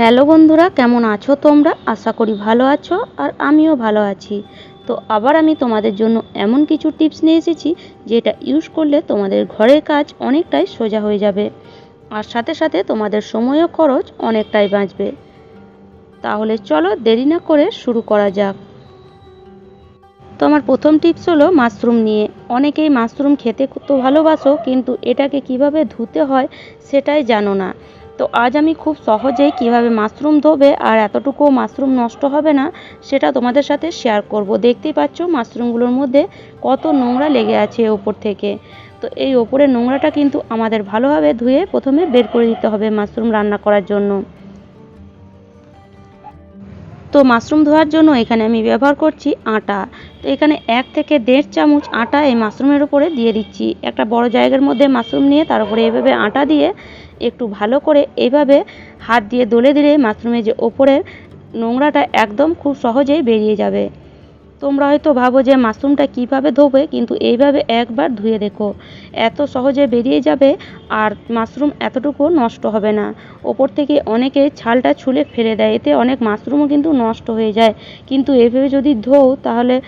Hello বন্ধুরা, কেমন আছো তোমরা? আশা করি ভালো আছো আর আমিও ভালো আছি। তো আবার আমি তোমাদের জন্য এমন কিছু টিপস নিয়ে এসেছি, যেটা ইউজ করলে তোমাদের ঘরের কাজ অনেকটাই সোজা হয়ে যাবে। আর সাথে সাথে তোমাদের সময় ও খরচ অনেকটাই বাঁচবে। তাহলে চলো দেরি না করে শুরু করা যাক। তো আমার প্রথম টিপস হলো মাশরুম নিয়ে। অনেকেই মাশরুম খেতে তো ভালোবাসো, কিন্তু এটাকে কীভাবে ধুতে হয় সেটাই জানো না। তো আজ আমি খুব সহজেই কীভাবে মাশরুম ধোবে আর এতটুকু মাশরুম নষ্ট হবে না, সেটা তোমাদের সাথে শেয়ার করব। দেখতেই পাচ্ছ মাশরুমগুলোর মধ্যে কত নোংরা লেগে আছে ওপর থেকে। তো এই ওপরের নোংরাটা কিন্তু আমাদের ভালোভাবে ধুয়ে প্রথমে বের করে দিতে হবে মাশরুম রান্না করার জন্য। তো মাশরুম ধোয়ার জন্য এখানে আমি ব্যবহার করছি আটা। তো এখানে এক থেকে দেড় চামচ আটা এই মাশরুমের উপরে দিয়ে দিচ্ছি। একটা বড় জায়গার মধ্যে মাশরুম নিয়ে তার উপরে এভাবে আটা দিয়ে একটু ভালো করে এইভাবে হাত দিয়ে দলে দিলে মাশরুমের যে ওপরের নোংরাটা একদম খুব সহজেই বেরিয়ে যাবে। তোমরা হয়তো ভাবো যে মাশরুমটা কীভাবে ধোবে, কিন্তু এইভাবে একবার ধুয়ে দেখো। এত সহজে বেরিয়ে যাবে আর মাশরুম এতটুকু নষ্ট হবে না। ওপর থেকে অনেকে ছালটা ছুলে ফেলে দেয়, এতে অনেক মাশরুমও কিন্তু নষ্ট হয়ে যায়। কিন্তু এইভাবে যদি ধোও, তাহলে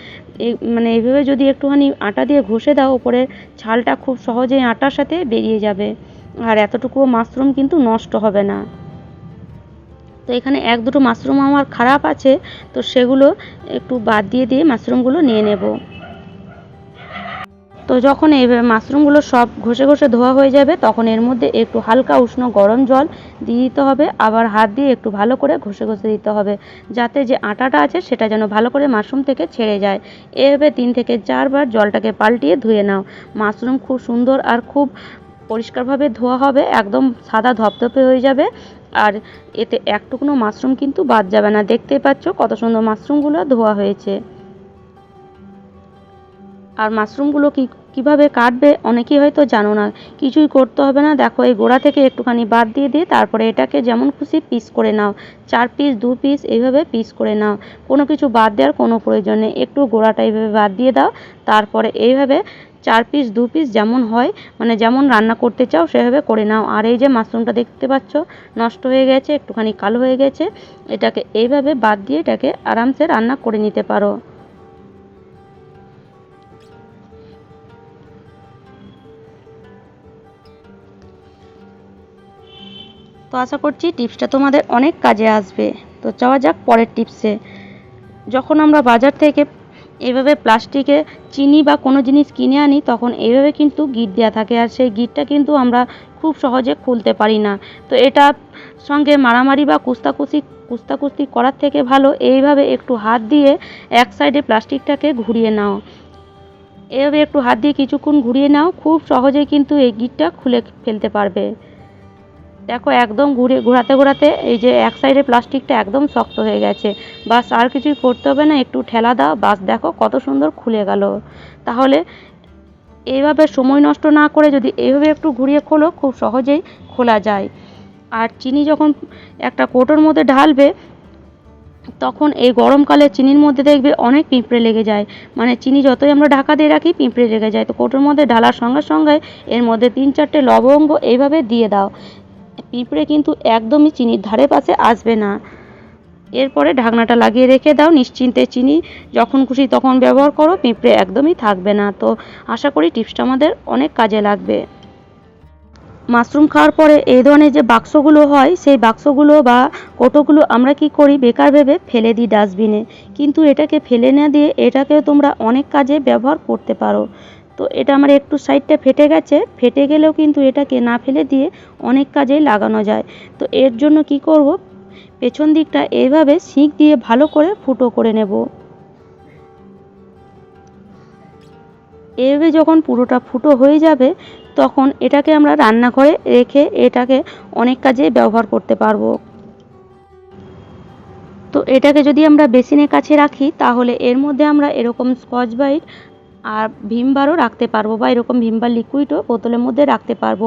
মানে এইভাবে যদি একটুখানি আটা দিয়ে ঘষে দাও, ওপরের ছালটা খুব সহজেই আটার সাথে বেরিয়ে যাবে। আর এতটুকুও মাশরুম কিন্তু নষ্ট হবে না। তো এখানে এক দুটো মাশরুম আমার খারাপ আছে, তো সেগুলো একটু বাদ দিয়ে দিয়ে মাশরুমগুলো নিয়ে নেব। তো যখন এই মাশরুমগুলো সব ঘষে ঘষে ধোয়া হয়ে যাবে, তখন এর মধ্যে একটু হালকা উষ্ণ গরম জল দিয়ে দিতে হবে, আবার হাত দিয়ে একটু ভালো করে ঘষে ঘষে দিতে হবে, যাতে যে আটাটা আছে সেটা যেন ভালো করে মাশরুম থেকে ছেড়ে যায়। এভাবে তিন থেকে চারবার জলটাকে পাল্টিয়ে ধুয়ে নাও। মাশরুম খুব সুন্দর আর খুব পরিষ্কারভাবে ধোয়া হবে, একদম সাদা ধপধপে হয়ে যাবে। আর এতে একটুকুনো মাশরুম কিন্তু বাদ যাবে না। দেখতেই পাচ্ছ কত সুন্দর মাশরুমগুলো ধোয়া হয়েছে। আর মাশরুমগুলো কি, কীভাবে কাটবে অনেকেই হয়তো জানো না, কিছুই করতে হবে না। দেখো এই গোড়া থেকে একটুখানি বাদ দিয়ে দিয়ে তারপরে এটাকে যেমন খুশি পিস করে নাও। চার পিস দু পিস এইভাবে পিস করে নাও। কোনো কিছু বাদ দেওয়ার কোনো প্রয়োজন নেই। একটু গোড়াটা এইভাবে বাদ দিয়ে দাও। তারপরে এইভাবে চার পিস দু পিস যেমন হয় মানে যেমন রান্না করতে চাও সেভাবে করে নাও। আর এই যে মাশরুমটা দেখতে পাচ্ছ, নষ্ট হয়ে গেছে, একটুখানি কালো হয়ে গেছে, এটাকে এইভাবে বাদ দিয়ে এটাকে আরামসে রান্না করে নিতে পারো। তো আশা করছি টিপসটা তোমাদের অনেক কাজে আসবে। তো যাওয়া যাক পরের টিপসে। যখন আমরা বাজার থেকে এভাবে প্লাস্টিকে চিনি বা কোনো জিনিস কিনে আনি, তখন এইভাবে কিন্তু গিট দেওয়া থাকে। আর সেই গিটটা কিন্তু আমরা খুব সহজে খুলতে পারি না। তো এটা সঙ্গে মারামারি বা কুস্তাকুস্তি কুস্তাকুস্তি করার থেকে ভালো, এইভাবে একটু হাত দিয়ে এক সাইডে প্লাস্টিকটাকে ঘুরিয়ে নাও। এভাবে একটু হাত দিয়ে কিছুক্ষণ ঘুরিয়ে নাও, খুব সহজেই কিন্তু এই গিটটা খুলে ফেলতে পারবে। দেখো, একদম ঘুরে ঘোরাতে ঘোরাতে এই যে এক সাইডে প্লাস্টিকটা একদম শক্ত হয়ে গেছে। বাস আর কিছুই করতে হবে না, একটু ঠেলা দাও, বাস দেখো কত সুন্দর খুলে গেল। তাহলে এইভাবে সময় নষ্ট না করে যদি এইভাবে একটু ঘুরিয়ে খোলো, খুব সহজেই খোলা যায়। আর চিনি যখন একটা কোটোর মধ্যে ঢালবে, তখন এই গরমকালে চিনির মধ্যে দেখবে অনেক পিঁপড়ে লেগে যায়। মানে চিনি যতই আমরা ঢাকা দিয়ে রাখি, পিঁপড়ে লেগে যায়। তো কোটোর মধ্যে ঢালার সঙ্গে সঙ্গে এর মধ্যে তিন চারটে লবঙ্গ এইভাবে দিয়ে দাও। পিঁপড়ে কিন্তু একদমই চিনির ধারে পাশে আসবে না। এরপরে ঢাকনাটা লাগিয়ে রেখে দাও, নিশ্চিন্তে চিনি যখন খুশি তখন ব্যবহার করো, পিঁপড়ে একদমই থাকবে না। তো আশা করি টিপসটা আমাদের অনেক কাজে লাগবে। মাশরুম খাওয়ার পরে এই ধরনের যে বাক্সগুলো হয়, সেই বাক্সগুলো বা কোটোগুলো আমরা কি করি? বেকার ভেবে ফেলে দিই ডাস্টবিনে কিন্তু এটাকে ফেলে না দিয়ে এটাকে তোমরা অনেক কাজে ব্যবহার করতে পারো। তো এটা আমার একটু সাইডটা ফেটে গেছে। ফেটে গেলেও কিন্তু এটাকে না ফেলে দিয়ে অনেক কাজেই লাগানো যায়। তো এর জন্য কি করব? পেছন দিকটা এইভাবে শিক দিয়ে ভালো করে ফুটো করে নেব। এভাবে যখন পুরোটা ফুটো হয়ে যাবে, তখন এটাকে আমরা রান্নাঘরে রেখে এটাকে অনেক কাজে ব্যবহার করতে পারব। তো এটাকে যদি আমরা বেসিনের কাছে রাখি, তাহলে এর মধ্যে আমরা এরকম স্কচ ব্রাইট আর ভীম বারও রাখতে পারব বা এরকম ভিমবার লিকুইডও বোতলের মধ্যে রাখতে পারব।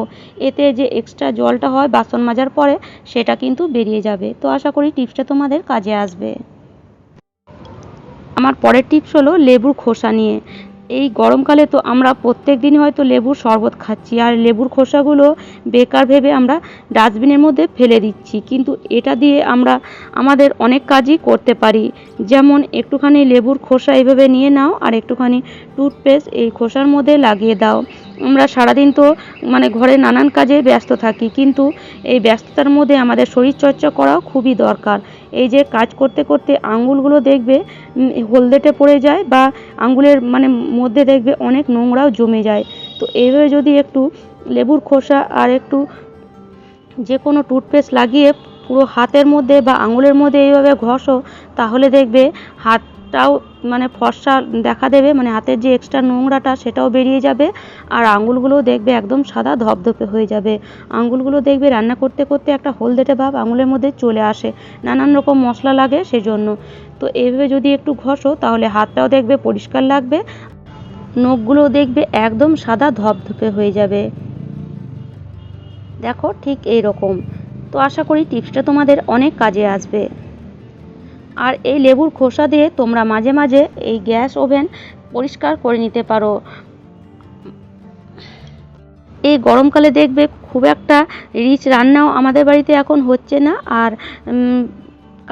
এতে যে এক্সট্রা জলটা হয় বাসন মাজার পরে, সেটা কিন্তু বেরিয়ে যাবে। তো আশা করি টিপসটা তোমাদের কাজে আসবে। আমার পরের টিপস হলো লেবুর খোসা নিয়ে। এই গরমকালে তো আমরা প্রত্যেক দিনই হয়তো লেবুর শরবত খাচ্ছি, আর লেবুর খোসাগুলো বেকার ভেবে আমরা ডাস্টবিনের মধ্যে ফেলে দিচ্ছি। কিন্তু এটা দিয়ে আমরা আমাদের অনেক কাজই করতে পারি। যেমন একটুখানি লেবুর খোসা এইভাবে নিয়ে নাও, আর একটুখানি টুথপেস্ট এই খোসার মধ্যে লাগিয়ে দাও। আমরা সারাদিন তো মানে ঘরে নানান কাজে ব্যস্ত থাকি, কিন্তু এই ব্যস্ততার মধ্যে আমাদের শরীরচর্চা করাও খুবই দরকার। এই যে কাজ করতে করতে আঙুলগুলো দেখবে হলদেটে পড়ে যায় বা আঙুলের মানে মধ্যে দেখবে অনেক নোংরাও জমে যায়। তো এইভাবে যদি একটু লেবুর খোসা আর একটু যে কোনো টুথপেস্ট লাগিয়ে পুরো হাতের মধ্যে বা আঙুলের মধ্যে এইভাবে ঘষো, তাহলে দেখবে হাতটাও মানে ফর্সা দেখা দেবে মানে হাতের যে এক্সট্রা নোংরাটা সেটাও বেরিয়ে যাবে আর আঙুলগুলোও দেখবে একদম সাদা ধপধপে হয়ে যাবে। আঙুলগুলো দেখবে রান্না করতে করতে একটা হলদেটে ভাব আঙুলের মধ্যে চলে আসে, নানান রকম মশলা লাগে সেজন্য। তো এইভাবে যদি একটু ঘষো তাহলে হাতটাও দেখবে পরিষ্কার লাগবে নখগুলো দেখবে একদম সাদা ধপধপে হয়ে যাবে। দেখো ঠিক এই রকম তো আশা করি টিপসটা তোমাদের অনেক কাজে আসবে। আর এই লেবুর খোসা দিয়ে তোমরা মাঝে মাঝে এই গ্যাস ওভেন পরিষ্কার করে নিতে পারো। এই গরমকালে দেখবে খুব একটা রিচ রান্নাও আমাদের বাড়িতে এখন হচ্ছে না। আর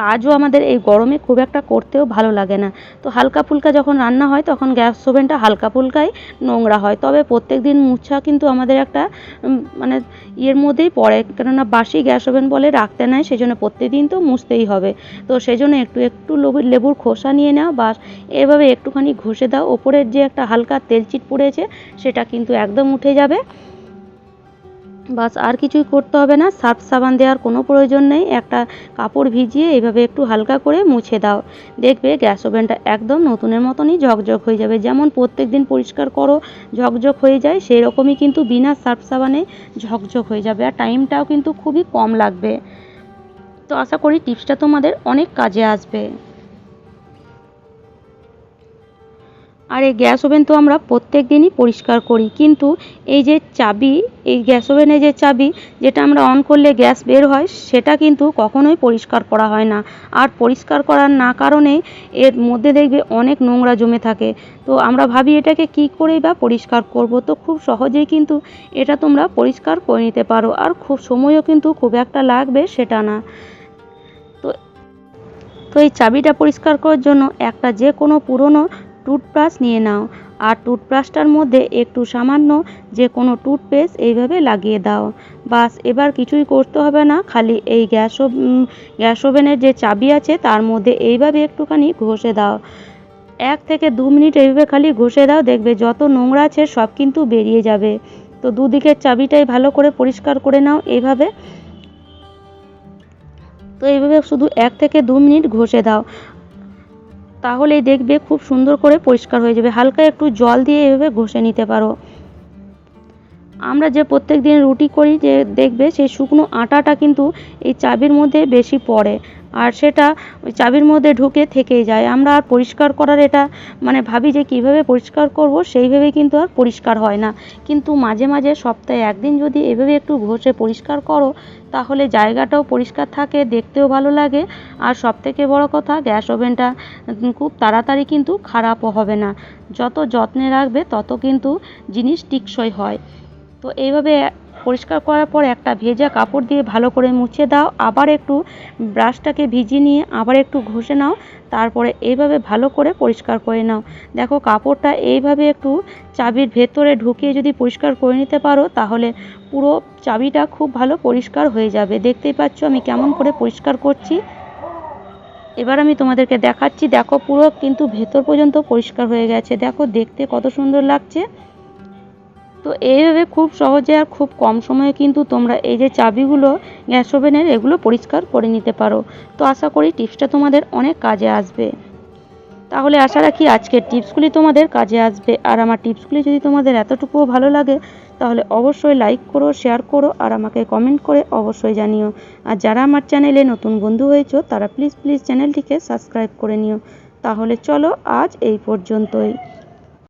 কাজও আমাদের এই গরমে খুব একটা করতেও ভালো লাগে না। তো হালকা ফুলকা যখন রান্না হয়, তখন গ্যাস ওভেনটা হালকা ফুলকাই নোংরা হয়। তবে প্রত্যেক দিন মুছা কিন্তু আমাদের একটা মানে ইয়ের মধ্যেই পড়ে। কেননা বাসি গ্যাস ওভেন বলে রাখতে নেয় সেই জন্য প্রত্যেক দিন তো মুছতেই হবে। তো সেই জন্য একটু একটু লেবুর খোসা নিয়ে নেওয়া বা এভাবে একটুখানি ঘষে দাও। ওপরের যে একটা হালকা তেলচিট পড়েছে, সেটা কিন্তু একদম উঠে যাবে। বাস আর কিছুই করতে হবে না। সার্ফ সাবান দেওয়ার কোনো প্রয়োজন নেই। একটা কাপড় ভিজিয়ে এইভাবে একটু হালকা করে মুছে দাও। দেখবে গ্যাস ওভেনটা একদম নতুনের মতনই ঝকঝক হয়ে যাবে। যেমন প্রত্যেক দিন পরিষ্কার করো, ঝকঝক হয়ে যায় সেই রকমই কিন্তু বিনা সার্ফ সাবানে ঝকঝক হয়ে যাবে। আর টাইমটাও কিন্তু খুবই কম লাগবে। তো আশা করি টিপসটা তোমাদের অনেক কাজে আসবে। আর এই গ্যাস ওভেন তো আমরা প্রত্যেক দিনই পরিষ্কার করি। কিন্তু এই যে চাবি, এই গ্যাস ওভেনে যে চাবি, যেটা আমরা অন করলে গ্যাস বের হয়, সেটা কিন্তু কখনোই পরিষ্কার করা হয় না। আর পরিষ্কার করার না কারণে এর মধ্যে দেখবে অনেক নোংরা জমে থাকে। তো আমরা ভাবি এটাকে কি করেই বা পরিষ্কার করব? তো খুব সহজেই কিন্তু এটা তোমরা পরিষ্কার করে নিতে পারো। আর খুব সময়ও কিন্তু খুব একটা লাগবে সেটা না। তো তো এই চাবিটা পরিষ্কার করার জন্য একটা যে কোনো পুরনো টুথব্রাশ নিয়ে নাও। আর টুথব্রাশটার মধ্যে একটু সামান্য যে কোনো টুথপেস্ট এইভাবে লাগিয়ে দাও। বাস, এবার কিছুই করতে হবে না। খালি এই গ্যাস গ্যাস ওভেনের যে চাবি আছে তার মধ্যে এইভাবে একটুখানি ঘষে দাও। এক থেকে দু মিনিট এইভাবে খালি ঘষে দাও, দেখবে যত নোংরা আছে সব কিন্তু বেরিয়ে যাবে। তো দুদিকের চাবিটাই ভালো করে পরিষ্কার করে নাও এইভাবে। তো এইভাবে শুধু এক থেকে দু মিনিট ঘষে দাও। তাহলেই দেখবে খুব সুন্দর করে পরিষ্কার হয়ে যাবে। হালকা একটু জল দিয়ে এভাবে ঘষে নিতে পারো। আমরা যে প্রত্যেক দিন রুটি করি যে দেখবে সেই শুকনো আটাটা কিন্তু এই চাবির মধ্যে বেশি পড়ে। আর সেটা ওই চাবির মধ্যে ঢুকে থেকেই যায়। আমরা আর পরিষ্কার করার এটা মানে ভাবি যে কীভাবে পরিষ্কার করব সেইভাবে কিন্তু আর পরিষ্কার হয় না। কিন্তু মাঝে মাঝে সপ্তাহে একদিন যদি এভাবে একটু ঘষে পরিষ্কার করো, তাহলে জায়গাটাও পরিষ্কার থাকে, দেখতেও ভালো লাগে। আর সবথেকে বড় কথা, গ্যাস ওভেনটা খুব তাড়াতাড়ি কিন্তু খারাপও হবে না। যত যত্নে রাখবে, তত কিন্তু জিনিস টিকসই হয়। তো এইভাবে পরিষ্কার করার পর একটা ভেজা কাপড় দিয়ে ভালো করে মুছে দাও। আবার একটু ব্রাশটাকে ভিজিয়ে নিয়ে আবার একটু ঘষে নাও। তারপরে এইভাবে ভালো করে পরিষ্কার করে নাও। দেখো কাপড়টা এইভাবে একটু চাবির ভেতরে ঢুকিয়ে যদি পরিষ্কার করে নিতে পারো, তাহলে পুরো চাবিটা খুব ভালো পরিষ্কার হয়ে যাবে। দেখতেই পাচ্ছ আমি কেমন করে পরিষ্কার করছি। এবার আমি তোমাদেরকে দেখাচ্ছি। দেখো পুরো কিন্তু ভেতর পর্যন্ত পরিষ্কার হয়ে গেছে। দেখো দেখতে কত সুন্দর লাগছে। তো এইভাবে খুব সহজে আর খুব কম সময়ে কিন্তু তোমরা এই যে চাবিগুলো, গ্যাস ওভেনের, এগুলো পরিষ্কার করে নিতে পারো। তো আশা করি টিপসটা তোমাদের অনেক কাজে আসবে। তাহলে আশা রাখি আজকের টিপসগুলি তোমাদের কাজে আসবে। আর আমার টিপসগুলি যদি তোমাদের এতটুকুও ভালো লাগে, তাহলে অবশ্যই লাইক করো, শেয়ার করো, আর আমাকে কমেন্ট করে অবশ্যই জানিও। আর যারা আমার চ্যানেলে নতুন বন্ধু হয়েছো, তারা প্লিজ প্লিজ চ্যানেলটিকে সাবস্ক্রাইব করে নিও। তাহলে চলো আজ এই পর্যন্তই।